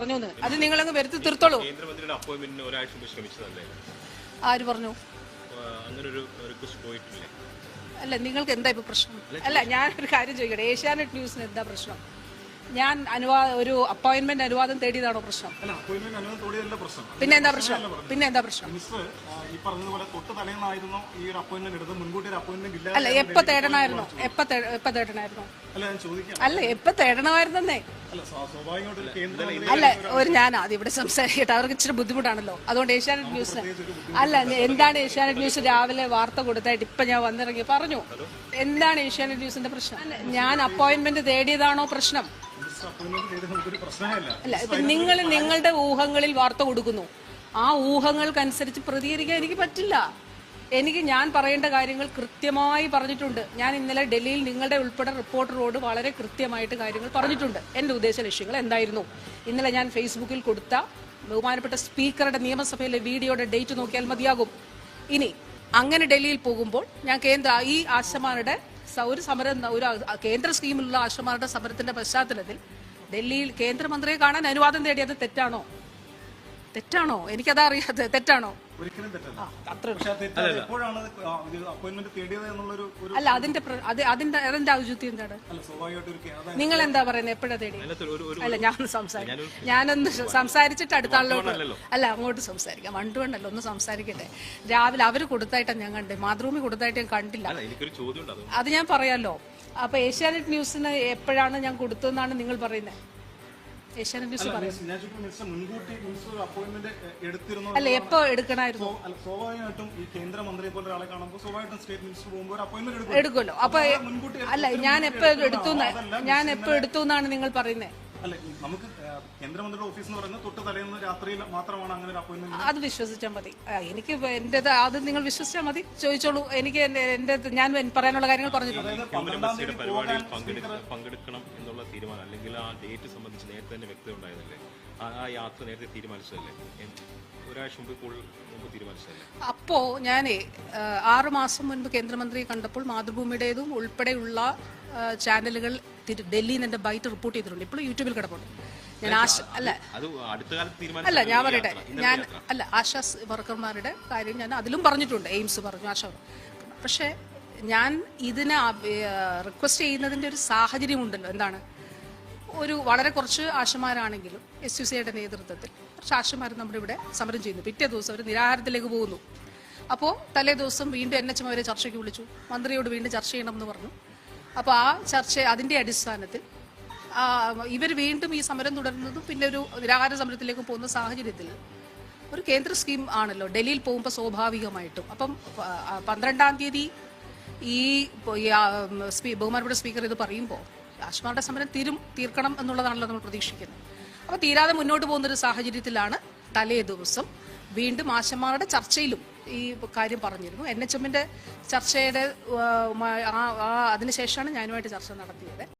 പറഞ്ഞു നിങ്ങൾ അത് നിങ്ങളങ്ങ് വരുത്തി തീർത്തോളൂ. കേന്ദ്രമന്ത്രിയുടെ അപ്പോയിന്റ്മെന്റിന് ഒരാഴ്ച മുമ്പ് ശ്രമിച്ചതല്ലേ? ആര് പറഞ്ഞു? അങ്ങനെ ഒരു റിക്വസ്റ്റ് പോയിട്ടില്ലേ? അല്ല നിങ്ങൾക്ക് എന്താ ഇപ്പൊ പ്രശ്നം? അല്ല ഞാൻ ഒരു കാര്യം ചോദിക്കട്ടെ. ഏഷ്യാനെറ്റ് ന്യൂസിന് എന്താ പ്രശ്നം? ഞാൻ അനുവാദം ഒരു അപ്പോയിന്റ്മെന്റ് അനുവാദം തേടിയതാണോ പ്രശ്നം? അല്ല അപ്പോയിന്റ്മെന്റ് അനുവദം തോടിയതല്ല പ്രശ്നം. പിന്നെ എന്താ പ്രശ്നം? പിന്നെ എന്താ പ്രശ്നം? അല്ല എപ്പോ തേടണമായിരുന്നു? എപ്പോ എപ്പോ തേടണമായിരുന്നു? അല്ല ഞാൻ ചോദിക്കാം. അല്ല എപ്പോ തേടണമായിരുന്നേ അല്ല ഒരു ഞാനാ ഞാൻ ആദ്യം ഇവിടെ സംസാരിക്കട്ടെ. അവർക്ക് ഇച്ചിരി ബുദ്ധിമുട്ടാണല്ലോ. അതുകൊണ്ട് ഏഷ്യാനെറ്റ് ന്യൂസ് അല്ല എന്താണ് ഏഷ്യാനെറ്റ് ന്യൂസ് രാവിലെ വാർത്ത കൊടുത്തായിട്ട് ഇപ്പൊ ഞാൻ വന്നിറങ്ങി? പറഞ്ഞു. എന്താണ് ഏഷ്യാനെറ്റ് ന്യൂസിന്റെ പ്രശ്നം? ഞാൻ അപ്പോയിന്റ്മെന്റ് തേടിയതാണോ പ്രശ്നം? അല്ല ഇപ്പൊ നിങ്ങൾ നിങ്ങളുടെ ഊഹങ്ങളിൽ വാർത്ത കൊടുക്കുന്നു. ആ ഊഹങ്ങൾക്കനുസരിച്ച് പ്രതികരിക്കാൻ എനിക്ക് പറ്റില്ല. എനിക്ക് ഞാൻ പറയേണ്ട കാര്യങ്ങൾ കൃത്യമായി പറഞ്ഞിട്ടുണ്ട്. ഞാൻ ഇന്നലെ ഡൽഹിയിൽ നിങ്ങളുടെ ഉൾപ്പെടെ റിപ്പോർട്ടറോട് വളരെ കൃത്യമായിട്ട് കാര്യങ്ങൾ പറഞ്ഞിട്ടുണ്ട്. എന്റെ ഉദ്ദേശ ലക്ഷ്യങ്ങൾ എന്തായിരുന്നു? ഇന്നലെ ഞാൻ ഫേസ്ബുക്കിൽ കൊടുത്ത ബഹുമാനപ്പെട്ട സ്പീക്കറുടെ നിയമസഭയിലെ വീഡിയോയുടെ ഡേറ്റ് നോക്കിയാൽ മതിയാകും. ഇനി അങ്ങനെ ഡൽഹിയിൽ പോകുമ്പോൾ ഞാൻ കേന്ദ്ര ഈ ആശമാരുടെ ഒരു സമരം ഒരു കേന്ദ്ര സ്കീമിലുള്ള ആശമാരുടെ സമരത്തിന്റെ പശ്ചാത്തലത്തിൽ ഡൽഹിയിൽ കേന്ദ്രമന്ത്രിയെ കാണാൻ അനുവാദം തേടിയത് തെറ്റാണോ? തെറ്റാണോ? എനിക്കതാ അറിയാതെ തെറ്റാണോ? ഒരിക്കലും തെറ്റല്ല. അത്ര പക്ഷെ എപ്പോഴാണ് അപ്പോയിന്റ്മെന്റ് തേടിയത് എന്നുള്ളൊരു ഒരു അല്ല അതിന്റെ പ്ര- അത് അതിന്റെ അതിന്റെ ഔചിത്യം എന്താണ്? അല്ല സ്വാഭാവികമായിട്ട് ഒരു കേ- അതായത് നിങ്ങൾ എന്താ പറയുന്നത് എപ്പോഴാ തേടി? അല്ല ഞാൻ സംസാരിക്കും. ഞാനൊന്ന് സംസാരിച്ചിട്ട് അടുത്താളിലോട്ട് അല്ല അങ്ങോട്ട് സംസാരിക്കാം. അല്ല ഒന്ന് സംസാരിക്കട്ടെ. രാവിലെ അവർ കൊടുത്തായിട്ടാണ് ഞാൻ കണ്ടത് മാതൃഭൂമി കൊടുത്തായിട്ട് ഞാൻ കണ്ടില്ല. അല്ല എനിക്കൊരു ചോദ്യം ഉണ്ട് അത് അത് ഞാൻ പറയാലോ. അപ്പൊ ഏഷ്യാനെറ്റ് ന്യൂസിന് എപ്പോഴാണ് ഞാൻ കൊടുത്തതെന്നാണ് നിങ്ങൾ പറയുന്നത് ഏഷ്യാനെറ്റ് ന്യൂസ് പറയും. അല്ല എപ്പോ എടുക്കണായിരുന്നു? സ്വാഭാവികമായിട്ടും ഈ കേന്ദ്രമന്ത്രിയെ പോലെ ഒരാളെ കാണുമ്പോൾ സ്വാഭാവികമായിട്ടും സ്റ്റേറ്റ് മിനിസ്റ്റർ പോകുമ്പോൾ ഒരു അപ്പോയിന്റ്മെന്റ് എടുക്കും എടുക്കുമല്ലോ. അപ്പൊ അല്ല ഞാൻ എപ്പോ എടുത്തു ഞാൻ എപ്പോ എടുത്തു എന്നാണ് നിങ്ങൾ പറയുന്നത് അല്ല നമുക്ക് കേന്ദ്രമന്ത്രിയുടെ ഓഫീസ് എന്ന് പറയുന്നത് തൊട്ട് തലേന്ന് രാത്രിയിൽ മാത്രമാണ് അങ്ങനെ ഒരു അപ്പോയിന്റ്മെന്റ് അത് വിശ്വസിച്ചാൽ മതി. എനിക്ക് എന്റേത് അത് നിങ്ങൾ വിശ്വസിച്ചാൽ മതി. ചോദിച്ചോളൂ. എനിക്ക് എന്റെ ഞാൻ പറയാനുള്ള കാര്യങ്ങൾ പറഞ്ഞിട്ടുണ്ട് പങ്കെടുക്കണം എന്നുള്ള തീരുമാനം അല്ലെങ്കിൽ ആ ഡേറ്റ് സംബന്ധിച്ച് നേരത്തെ തന്നെ വ്യക്തത ഉണ്ടായതല്ലേ? ആ യാത്ര നേരത്തെ തീരുമാനിച്ചതല്ലേ? എൻ- ഒരാഴ്ച മുമ്പ് കൂടുതൽ മുമ്പ് തീരുമാനിച്ചതല്ലേ? അപ്പോ ഞാനേ ആറ് മാസം മുൻപ് കേന്ദ്രമന്ത്രിയെ കണ്ടപ്പോൾ മാതൃഭൂമിയുടേതും ഉൾപ്പെടെയുള്ള ചാനലുകൾ ഡൽഹിയിൽ നിന്ന് എന്റെ ബൈറ്റ് റിപ്പോർട്ട് ചെയ്തിട്ടുണ്ട്. ഇപ്പോൾ യൂട്യൂബിൽ കിടപ്പുണ്ട്. ഞാൻ ആശ അല്ല. അല്ല ഞാൻ പറയട്ടെ. ഞാൻ അല്ല ആശാ വർക്കർമാരുടെ കാര്യം ഞാൻ അതിലും പറഞ്ഞിട്ടുണ്ട്. എയിംസ് പറഞ്ഞു ആശ പക്ഷേ ഞാൻ ഇതിന് റിക്വസ്റ്റ് ചെയ്യുന്നതിന്റെ ഒരു സാഹചര്യം ഉണ്ടല്ലോ എന്താണ്? ഒരു വളരെ കുറച്ച് ആശമാരാണെങ്കിലും എസ് യു സിയുടെ നേതൃത്വത്തിൽ കുറച്ച് ആശമാർ നമ്മുടെ ഇവിടെ സമരം ചെയ്യുന്നു. പിറ്റേ ദിവസം അവർ നിരാഹാരത്തിലേക്ക് പോകുന്നു. അപ്പോൾ തലേ ദിവസം വീണ്ടും എൻ എച്ച് എം അവരെ ചർച്ചയ്ക്ക് വിളിച്ചു. മന്ത്രിയോട് വീണ്ടും ചർച്ച ചെയ്യണമെന്ന് പറഞ്ഞു. അപ്പോൾ ആ ചർച്ച അതിന്റെ അടിസ്ഥാനത്തിൽ ഇവർ വീണ്ടും ഈ സമരം തുടരുന്നതും പിന്നെ ഒരു നിരാഹാര സമരത്തിലേക്ക് പോകുന്ന സാഹചര്യത്തിൽ ഒരു കേന്ദ്ര സ്കീം ആണല്ലോ ഡൽഹിയിൽ പോകുമ്പോൾ സ്വാഭാവികമായിട്ടും. അപ്പം പന്ത്രണ്ടാം തീയതി ഈ ബഹുമാനപ്പെട്ട സ്പീക്കർ ഇത് പറയുമ്പോൾ ആശ്മാരുടെ സമരം തീരും തീർക്കണം എന്നുള്ളതാണല്ലോ നമ്മൾ പ്രതീക്ഷിക്കുന്നത്. അപ്പോൾ തീരാതെ മുന്നോട്ട് പോകുന്ന ഒരു സാഹചര്യത്തിലാണ് തലേ ദിവസം വീണ്ടും ആശമാരുടെ ചർച്ചയിലും ഈ കാര്യം പറഞ്ഞിരുന്നു. എൻ എച്ച് എമ്മിന്റെ ചർച്ചയുടെ അതിനുശേഷമാണ് ഞാനുമായിട്ട് ചർച്ച നടത്തിയത്.